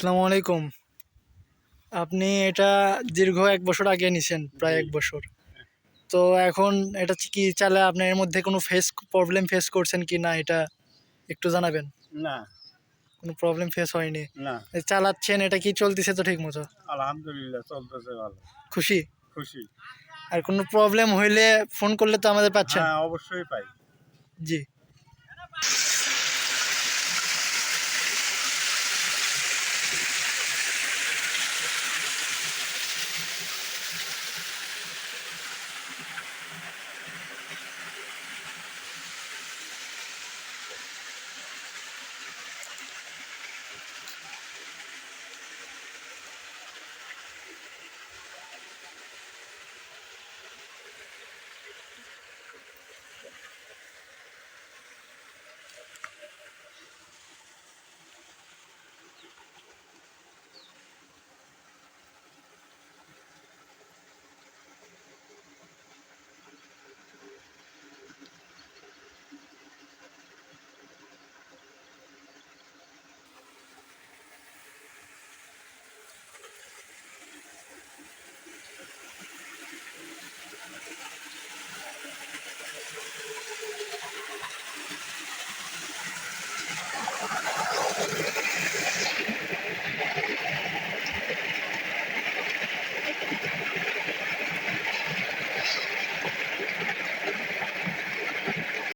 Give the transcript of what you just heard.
আসসালামু আলাইকুম। আপনি এটা দীর্ঘ এক বছর আগে নিছেন প্রায় এক বছর। তো এখন এটা কি চালে আপনার এর মধ্যে কোনো ফেস প্রবলেম ফেস করছেন কি না এটা একটু জানাবেন? না। কোনো প্রবলেম ফেস হয়নি? না। চালাচ্ছেন এটা কি চলতেছে তো ঠিক মতো? আলহামদুলিল্লাহ চলতেছে ভালো। খুশি? খুশি। আর কোনো প্রবলেম হইলে ফোন করলে তো আমাদের পাচ্ছেন। হ্যাঁ অবশ্যই পাই। জি।